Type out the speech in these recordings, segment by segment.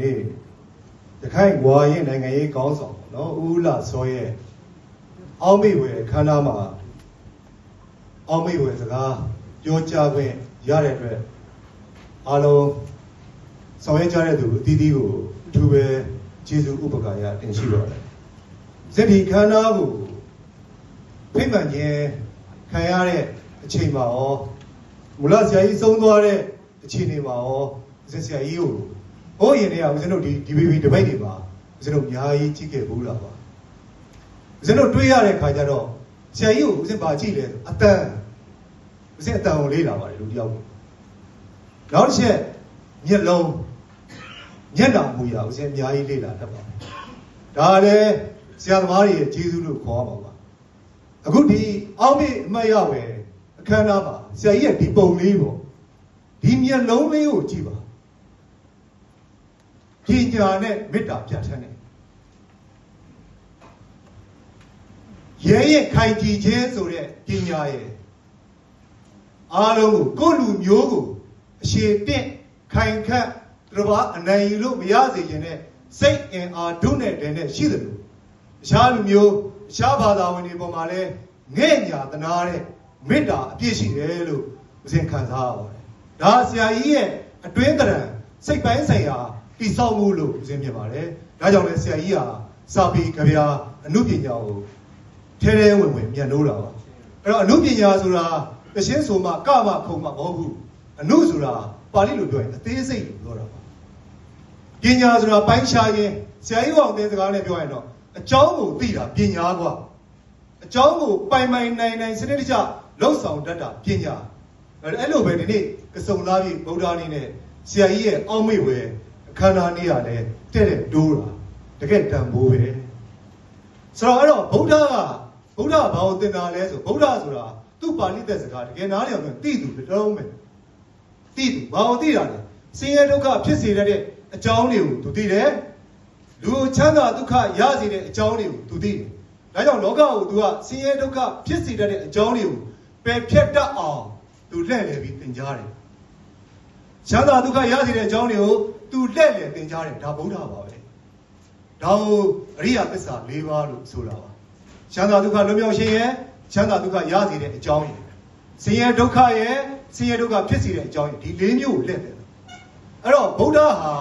နေ့ရခိုင်ဝါရင်နိုင်ငံရေးကောင်းဆောင်ပေါ့နော်ဦးဦးလာစောရဲ့အောက်မေ့ဝယ်ခန္ဓာမှာအောက်မေ့ဝယ်စကားပြောကြားခွင့်ရတဲ့အတွက်အားလုံးဆောင်ရွက်ကြတဲ့သူအသီးသီးကိုအထူးပဲကျေးဇူးဥပက္ခရတင်ရှိပါတယ်ဇက်ဒီခန္ဓာကိုဖိတ်မှန်ခြင်းခံရတဲ့အချိန်မှာရောမူလဆရာကြီးဆုံးသွားတဲ့အချိန်တွေမှာရောဇက်ဆရာကြီးကို ဘိုးရင်တွေကဦးဇင်းတို့ဒီ DBB တပိတ်တွေမှာဦးဇင်းတို့အများကြီးကြည့်ခဲ့ဘူးလားပါဦးဇင်းတို့တွေးရတဲ့ခါကျတော့ဆရာကြီးကိုဦးဇင်းပါကြည့်လဲအတန်ဦးဇင်းအတန်ကိုလေးလာပါတယ်လူတယောက်ကိုနောက်တစ်ချက်မျက်လုံးမျက်နှာမူရဦးဇင်းအများကြီးလေးလာတတ်ပါတယ်ဒါလည်းဆရာသမားတွေရဲ့ကျေးဇူးလို့ခေါ်ပါပါအခုဒီအောက်မေ့အမှတ်ရဝယ်အခမ်းအနားမှာဆရာကြီးရဲ့ဒီပုံလေးပေါ့ဒီမျက်လုံးလေးကိုကြည့်ပါ ပညာနဲ့မေတ္တာပြဋ္ဌာန်းတယ်ရဲရဲ့ခိုင်ကြည်ခြင်းဆိုတဲ့ပညာရဲ့အားလုံးကိုကိုယ့်လူမျိုးကိုအရှိတင့်ခိုင်ခန့်သူတစ်ပါးအနိုင်ယူလို့မရစေခြင်းနဲ့စိတ်အင်အားဒုနဲ့တည်းနဲ့ရှိတယ်လို့အခြားလူမျိုးအခြားဘာသာဝင်တွေပေါ်မှာလဲငဲ့ညာတနာတဲ့မေတ္တာအပြည့်ရှိတယ်လို့ဦးဇင်ခံစားရပါတယ်ဒါဆရာကြီးရဲ့အတွင်းတရံစိတ်ပိုင်းဆိုင်ရာ တိဆောက်မှုလို့ဦးဇင်မြင်ပါတယ်ဒါကြောင့်လဲဆရာကြီးဟာစာပေကြပြအမှုပညာကိုထဲထဲဝင်ဝင်မြန်လို့တာပါအဲ့တော့အမှုပညာဆိုတာတရှင်းဆိုမှကမှခုံမှမဟုတ်ဘူးအမှုဆိုတာပါဠိလိုပြောရင်အသေးစိတ်လို့ပြောတာပါပညာဆိုတာပိုင်းခြားခြင်းဆရာကြီးအောင်တဲ့စကားနဲ့ပြောရင်တော့အကြောင်းကိုသိတာပညာကွာအကြောင်းကိုပိုင်ပိုင်နိုင်နိုင်စနစ်တကျလှုပ်ဆောင်တတ်တာပညာအဲ့လိုပဲဒီနေ့ကစုံလာပြီဗုဒ္ဓနေနဲ့ဆရာကြီးရဲ့အောက်မေ့ဝယ်အ ခမ်းအနားနေ့ရလဲတဲ့တဲ့တိုးတာတကယ်တန်ဖိုးပဲဆိုတော့အဲ့တော့ဗုဒ္ဓကဗုဒ္ဓဘာကိုသင်တာလဲဆိုဗုဒ္ဓဆိုတာသူ့ပါဠိသက်စကားတကယ်နားလည်အောင်သိသူတစ်လုံးပဲသိသူဘာကိုသိတာလဲဆင်းရဲဒုက္ခဖြစ်စေတဲ့အကြောင်းတွေကိုသူသိတယ်လူချမ်းသာဒုက္ခရစေတဲ့အကြောင်းတွေကိုသူသိတယ်ဒါကြောင့်လောကကိုသူကဆင်းရဲဒုက္ခဖြစ်စေတဲ့အကြောင်းတွေကိုပယ်ဖြတ်တတ်အောင်သူလှည့်လည်ပြီးသင်ကြားတယ် ချမ်းသာဒုက္ခရစေတဲ့အကြောင်းတွေကိုသူလှည့်လည်သင်ကြားတယ်ဒါဗုဒ္ဓပါပဲဒါကိုအရိယသစ္စာ၄ပါးလို့ဆိုတာပါချမ်းသာဒုက္ခလွတ်မြောက်ခြင်းရဲ့ချမ်းသာဒုက္ခရစေတဲ့အကြောင်းရယ်ဆင်းရဲဒုက္ခရဲ့ဆင်းရဲဒုက္ခဖြစ်စေတဲ့အကြောင်းရယ်ဒီ၄မျိုးကိုလှည့်တယ်အဲ့တော့ဗုဒ္ဓဟာ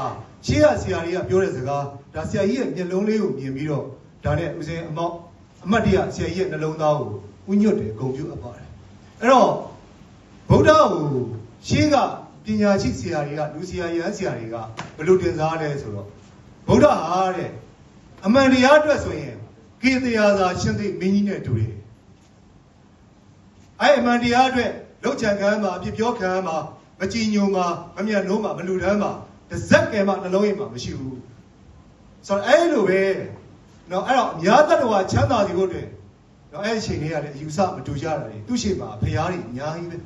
ရှေးရဆရာတွေကပြောတဲ့စကားဒါဆရာကြီးရဲ့မျက်လုံးလေးကိုမြင်ပြီးတော့ဒါနဲ့ဦးစင်းအမောက်အမတ်တရဆရာကြီးရဲ့နှလုံးသားကိုဥညွတ်တယ်ဂုံပြုအပ်ပါတယ်အဲ့တော့ဗုဒ္ဓကိုရှေးက ပညာရှိဆရာတွေကလူဆရာရဟန်းဆရာတွေကဘယ်လိုတင်စားလဲဆိုတော့ဗုဒ္ဓဟာတဲ့အမှန်တရားအတွက်ဆိုရင်ကေတရားသာရှင်းသိမင်းကြီးနဲ့တူတယ်အဲ့အမှန်တရားအတွက်လောက်ချံခံမှာအပြစ်ပြောခံမှာမကြည်ညိုမှာမမြတ်နိုးမှာမလူတန်းမှာတစ်စက်ကဲမှနှလုံးရိပ်မှာမရှိဘူးဆိုတော့အဲ့လိုပဲเนาะအဲ့တော့အများတ attva ချမ်းသာစီဖို့အတွက်เนาะအဲ့ဒီချိန်လေးကလည်းအယူဆမတူကြတာလေသူ့ရှိမှာဖရားတွေအများကြီးပဲ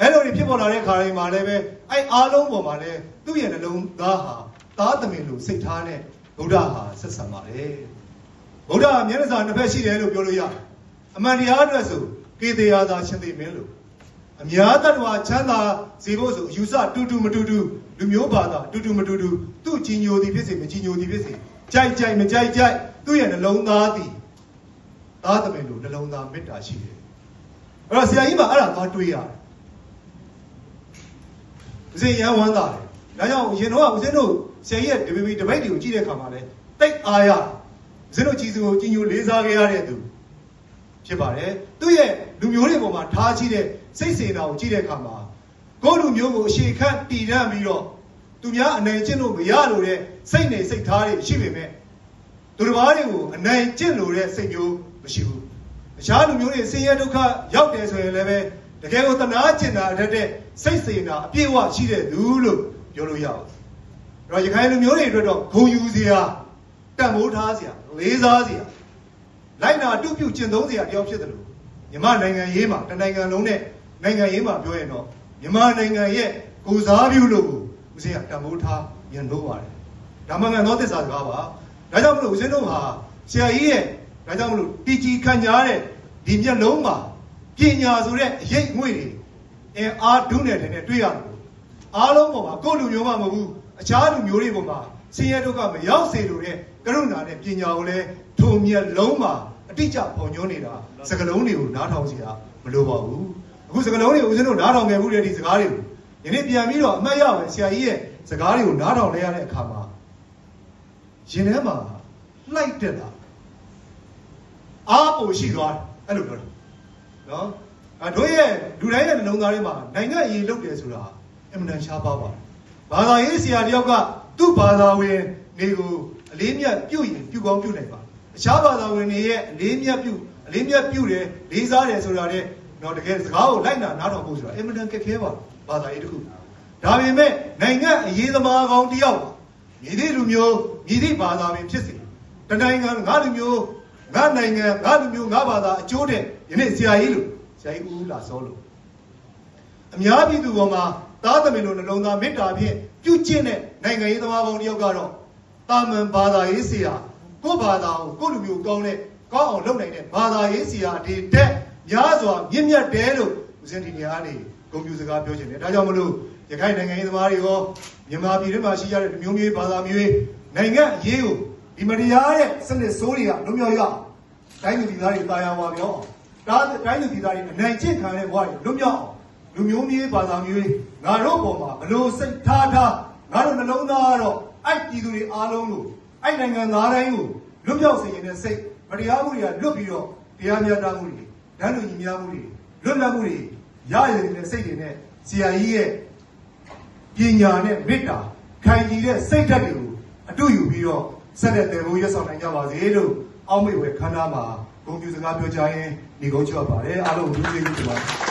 အဲ့လိုတွေဖြစ်ပေါ်လာတဲ့ခါတိုင်းမှာလည်းပဲအဲ့အားလုံးပေါ်မှာလည်းသူ့ရဲ့နှလုံးသားဟာသားသမင်လိုစိတ်ထားနဲ့ဗုဒ္ဓဟာဆက်ဆံပါတယ်ဗုဒ္ဓမျက်နှာစာနှစ်ဖက်ရှိတယ်လို့ပြောလို့ရတယ်အမှန်တရားအတွက်ဆိုကေတရားသာရှင်သိမင်းလို့အများတ attva ချမ်းသာစေဖို့ဆိုအယူဆတူတူမတူတူလူမျိုးဘာသာတူတူမတူတူသူ့ကြီးညိုသည်ဖြစ်စေမကြီးညိုသည်ဖြစ်စေကြိုက်ကြိုက်မကြိုက်ကြိုက်သူ့ရဲ့နှလုံးသားသည်သားသမင်လိုနှလုံးသားမေတ္တာရှိတယ်အဲ့တော့ဆရာကြီးကအဲ့ဒါသွားတွေးရတယ် ဦးဇင်းရန်ဝမ်းသာတယ်ဒါကြောင့်ရင်တော့ဦးဇင်းတို့ဆရာကြီးရဲ့ DBB တပိတ်တွေကိုကြည့်တဲ့အခါမှာလဲတိတ်အားရဦးဇင်းတို့ကြည်စုကိုကြီးညိုလေးစားခဲ့ရတဲ့သူဖြစ်ပါတယ်သူ့ရဲ့လူမျိုးတွေပေါ်မှာထားရှိတဲ့စိတ်စေနာကိုကြည့်တဲ့အခါမှာကိုယ့်လူမျိုးကိုအရှိခန့်တည်ရန်ပြီးတော့သူများအနိုင်ကျင့်လို့မရလို့တဲ့စိတ်နေစိတ်ထားတွေရှိပေမဲ့သူတစ်ပါးတွေကိုအနိုင်ကျင့်လို့တဲ့စိတ်မျိုးမရှိဘူးအခြားလူမျိုးတွေဆင်းရဲဒုက္ခရောက်တယ်ဆိုရင်လည်းပဲတကယ်ကိုတနာကျင်တာအထက်တဲ့ စိတ်စေနာအပြည့်အဝရှိတဲ့သူလို့ပြောလို့ရအောင်အဲ့တော့ရခိုင်လူမျိုးတွေအတွက်တော့ဂုံယူစရာတန်ဖိုးထားစရာလေးစားစရာလိုက်နာတုပြုကျင့်သုံးစရာတယောက်ဖြစ်တယ်လို့မြန်မာနိုင်ငံရေးမှာတနိုင်ငံလုံးနဲ့နိုင်ငံရေးမှာပြောရင်တော့မြန်မာနိုင်ငံရဲ့ကိုစားပြုလို့ကိုဦးဇင်းကတန်ဖိုးထားညံလို့ပါတယ်ဒါမှမှန်သောသစ္စာစကားပါဒါကြောင့်မလို့ဦးဇင်းတို့ဟာဆရာကြီးရဲ့ဒါကြောင့်မလို့တီကြီးခံကြားတဲ့ဒီမျက်လုံးမှာပညာဆိုတဲ့အရေးငွေတွေ အင်အားဒုနဲ့တည်းနဲ့တွေ့ရတယ်အားလုံးပေါ်မှာကိုယ့်လူမျိုးမှမဟုတ်ဘူးအခြားလူမျိုးတွေပေါ်မှာဆင်းရဲဒုက္ခမရောက်စေလိုတဲ့ကရုဏာနဲ့ပညာကိုလည်းထုံမြက်လုံးမှာအတိအကျပုံညွှန်းနေတာစကလုံးတွေကိုနားထောင်စီတာမလိုပါဘူးအခုစကလုံးတွေကိုဦးဇင်းတို့နားထောင်ခဲ့မှုတဲ့ဒီစကားတွေကိုယနေ့ပြန်ပြီးတော့အမှတ်ရမယ်ဆရာကြီးရဲ့စကားတွေကိုနားထောင်လဲရတဲ့အခါမှာရင်ထဲမှာလှိုက်တက်တာအားပိုရှိသွားတယ်အဲ့လိုပြောတာနော် အဲတို့ရဲ့လူတိုင်းရဲ့နှလုံးသားထဲမှာနိုင်ငံအရေးလုပ်တယ်ဆိုတာအမှန်တန်ရှားပါပါတယ်ဘာသာရေးဆရာတယောက်ကသူ့ဘာသာဝင်တွေကိုအလေးမြတ်ပြုတ်ရင်ပြုကောင်းပြုနိုင်ပါအခြားဘာသာဝင်တွေရဲ့အလေးမြတ်ပြုအလေးမြတ်ပြုတယ်လေးစားတယ်ဆိုတာတဲ့တော့တကယ်စကားကိုလိုက်နာနားထောင်ဖို့ဆိုတာအမှန်တန်ခက်ခဲပါဘာသာရေးတစ်ခုဒါပေမဲ့နိုင်ငံအရေးသမားကောင်းတယောက်မြည်သည့်လူမျိုးမြည်သည့်ဘာသာဝင်ဖြစ်စေတနိုင်ငံငါလူမျိုးငါနိုင်ငံငါလူမျိုးငါဘာသာအကျိုးတဲ့ယနေ့ဆရာကြီးလူ ဆရာကြီးဦးလာစောလို့အများပြည်သူပေါ်မှာသားသမင်တို့နှလုံးသားမေတ္တာဖြင့်ပြုကျင့်တဲ့နိုင်ငံရေးသမားပေါင်းတစ်ယောက်ကတော့တာမန်ဘာသာရေးဆရာကိုယ့်ဘာသာကိုကိုယ့်လူမျိုးကောင်းတဲ့ကောင်းအောင်လုပ်နိုင်တဲ့ဘာသာရေးဆရာဒီတက်များစွာမြင့်မြတ်တယ်လို့ဦးစင်ဒီနေရာကနေဂုဏ်ပြုစကားပြောချင်တယ်ဒါကြောင့်မလို့ရခိုင်နိုင်ငံရေးသမားတွေရောမြန်မာပြည်ထဲမှာရှိကြတဲ့လူမျိုးမျိုးဘာသာမျိုးနိုင်ငံအရေးကိုဒီမတရားတဲ့စနစ်ဆိုးတွေကလွတ်မြောက်ရအောင်တိုင်းသူပြည်သားတွေတာယာဝါပြောအောင် ဒါတိုင်းသူပြည်သားတွေအနိုင်ကျင့်ခံတဲ့ဘဝတွေလွတ်မြောက်အောင်လူမျိုးမျိုးဘာသာမျိုးတွေငါတို့ပေါ်မှာဘလို့စိတ်ထားထားငါတို့နှလုံးသားကတော့အဲ့ပြည်သူတွေအားလုံးကိုအဲ့နိုင်ငံသားတိုင်းကိုလွတ်မြောက်စေခြင်းနဲ့စိတ်မတရားမှုတွေကလွတ်ပြီးတော့တရားမျှတမှုတွေဓာတ်လူညီများမှုတွေလွတ်လပ်မှုတွေရရတဲ့စိတ်တွေနဲ့ဆရာကြီးရဲ့ပညာနဲ့မေတ္တာခံကြည်တဲ့စိတ်ဓာတ်တွေကိုအတူယူပြီးတော့ဆက်လက်တည်ဖို့ရဆောင်နိုင်ကြပါစေလို့အောက်မေ့ဝဲခန္ဓာမှာ ဂုဏ်ပြုစကားပြောကြရင်ဒီကုန်းချော့ပါတယ်အားလုံးကိုကျေးဇူးတင်ပါတယ်